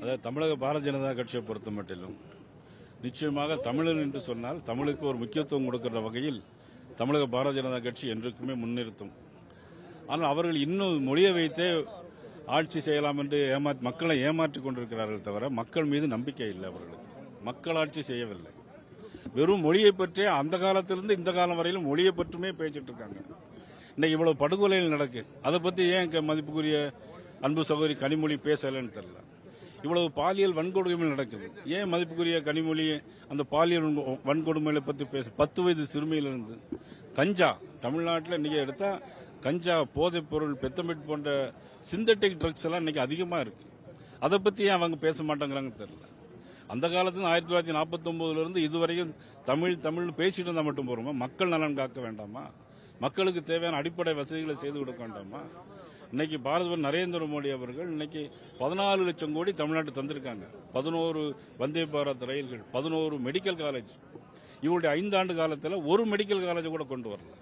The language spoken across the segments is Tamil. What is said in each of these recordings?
அதாவது தமிழக பாரதிய ஜனதா கட்சியை பொறுத்த மட்டிலும் நிச்சயமாக தமிழன் என்று சொன்னால் தமிழுக்கு ஒரு முக்கியத்துவம் கொடுக்கிற வகையில் தமிழக பாரதிய ஜனதா கட்சி என்றைக்குமே முன்னிறுத்தும். ஆனால் அவர்கள் இன்னும் மொழியை வைத்தே ஆட்சி செய்யலாம் என்று ஏமா மக்களை ஏமாற்றிக் கொண்டிருக்கிறார்கள் தவிர மக்கள் மீது நம்பிக்கை இல்லை அவர்களுக்கு. மக்கள் ஆட்சி செய்யவில்லை. வெறும் மொழியை பற்றியே அந்த காலத்திலிருந்து இந்த காலம் வரையிலும் மொழியை பற்றுமே பேசிட்டு இருக்காங்க. இன்னைக்கு இவ்வளவு படுகொலைகள் நடக்கு. அதை பற்றி ஏன் மதிப்புக்குரிய அன்பு சகோதரி கனிமொழி பேசலைன்னு தெரியல. இவ்வளவு பாலியல் வன்கொடுமைகள் நடக்குது. ஏன் மதிப்புக்குரிய கனிமொழி அந்த பாலியல் வன்கொடுமைகளை பற்றி பேச பத்து வயது சிறுமியிலிருந்து? கஞ்சா தமிழ்நாட்டில் இன்றைக்கி எடுத்தால் கஞ்சா போதைப் பொருள் பெத்தமிட் போன்ற சிந்தட்டிக் ட்ரக்ஸ் எல்லாம் இன்றைக்கி அதிகமாக இருக்குது அதை பற்றி ஏன் அவங்க பேச மாட்டேங்கிறாங்க தெரியல. அந்த காலத்துல ஆயிரத்தி தொள்ளாயிரத்தி நாற்பத்தொம்போதுலேருந்து இருந்து இதுவரையும் தமிழ் தமிழ்னு பேசிட்டு இருந்தால் மட்டும் போகிறோமா மக்கள் நலன் காக்க வேண்டாமா? மக்களுக்கு தேவையான அடிப்படை வசதிகளை செய்து கொடுக்க வேண்டாமா? இன்னைக்கு பாரத நரேந்திர மோடி அவர்கள் இன்னைக்கு பதினாலு லட்சம் கோடி தமிழ்நாட்டு தந்திருக்காங்க. பதினோரு வந்தே பாரத் ரயில்கள் பதினோரு மெடிக்கல் காலேஜ் இவங்களுடைய ஐந்தாண்டு காலத்தில் ஒரு மெடிக்கல் காலேஜ் கூட கொண்டு வரல.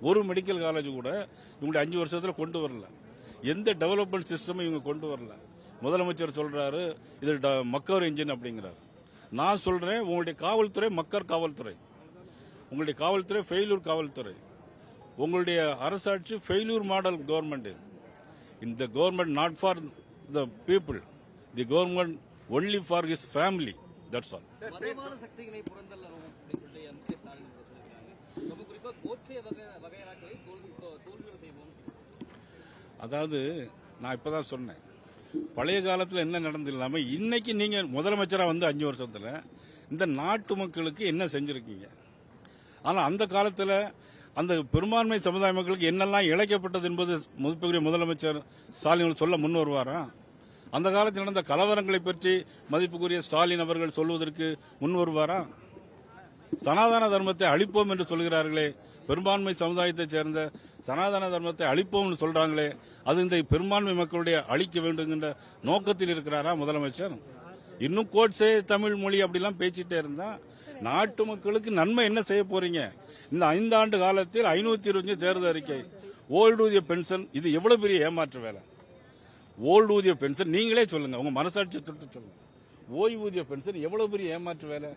ஒரு மெடிக்கல் காலேஜ் கூட இவங்களுடைய அஞ்சு வருஷத்தில் கொண்டு வரல. எந்த டெவலப்மெண்ட் சிஸ்டமும் இவங்க கொண்டு வரல. முதலமைச்சர் சொல்றாரு இது ட- மக்கர் இன்ஜின் அப்படிங்கிறார். நான் சொல்றேன் உங்களுடைய காவல்துறை மக்கர் காவல்துறை. உங்களுடைய காவல்துறை ஃபெயிலூர் காவல்துறை. உங்களுடைய அரசாட்சி ஃபெயிலூர் மாடல் கவர்மெண்ட் இந்த government not for the people the government only for his family that's all அதாவது நான் இப்பதான் சொன்னேன். பழைய காலத்தில் என்ன நடந்து இல்லாம இன்னைக்கு நீங்க முதலமைச்சரா வந்து அஞ்சு வருஷத்துல இந்த நாட்டு மக்களுக்கு என்ன செஞ்சிருக்கீங்க? ஆனா அந்த காலத்துல அந்த பெரும்பான்மை சமுதாய மக்களுக்கு என்னெல்லாம் இழைக்கப்பட்டது என்பது மதிப்புக்குரிய முதலமைச்சர் ஸ்டாலின் சொல்ல முன் வருவாரா? அந்த காலத்தில் நடந்த கலவரங்களை பற்றி மதிப்புக்குரிய ஸ்டாலின் அவர்கள் சொல்வதற்கு முன் வருவாரா? சனாதன தர்மத்தை அழிப்போம் என்று சொல்கிறார்களே பெரும்பான்மை சமுதாயத்தைச் சேர்ந்த சனாதன தர்மத்தை அழிப்போம்னு சொல்றாங்களே அது இந்த பெரும்பான்மை மக்களுடைய அழிக்க வேண்டும் என்ற நோக்கத்தில் இருக்கிறாரா முதலமைச்சர்? இன்னும் கோட்ஸே தமிழ் மொழி அப்படிலாம் பேசிட்டே இருந்தா நாட்டு மக்களுக்கு நன்மை என்ன செய்ய போறீங்க? இந்த ஐந்தாண்டு காலத்தில் ஐநூத்தி இருபத்தஞ்சு தேர்தல் அறிக்கை. ஓல்டூதிய பென்ஷன் இது எவ்வளவு பெரிய ஏமாற்று வேலை? ஓல்டூதிய பென்ஷன் நீங்களே சொல்லுங்க உங்க மனசாட்சி தொட்டு சொல்லுங்க. ஓய்வூதிய பென்ஷன் எவ்வளவு பெரிய ஏமாற்று வேலை?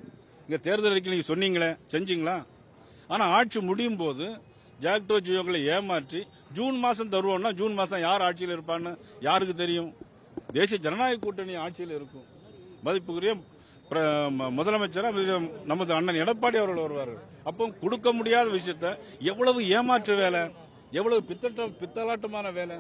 இங்க தேர்தல் அறிக்கை நீங்க சொன்னீங்களே செஞ்சீங்களா? ஆனா ஆட்சி முடியும் போது ஜாக்டோ ஜியோக்களை ஏமாற்றி ஜூன் மாசம் தருவோம்னா ஜூன் மாசம் யார் ஆட்சியில் இருப்பான்னு யாருக்கு தெரியும்? தேசிய ஜனநாயக கூட்டணி ஆட்சியில் இருக்கும். மதிப்புக்குரிய பிர- ம- நமது அண்ணன் எடப்பாடி அவர்கள் வருவார். அப்போ கொடுக்க முடியாத விஷயத்த எவ்வளவு ஏமாற்று வேலை எவ்வளவு பித்தட்ட பித்தலாட்டமான வேலை.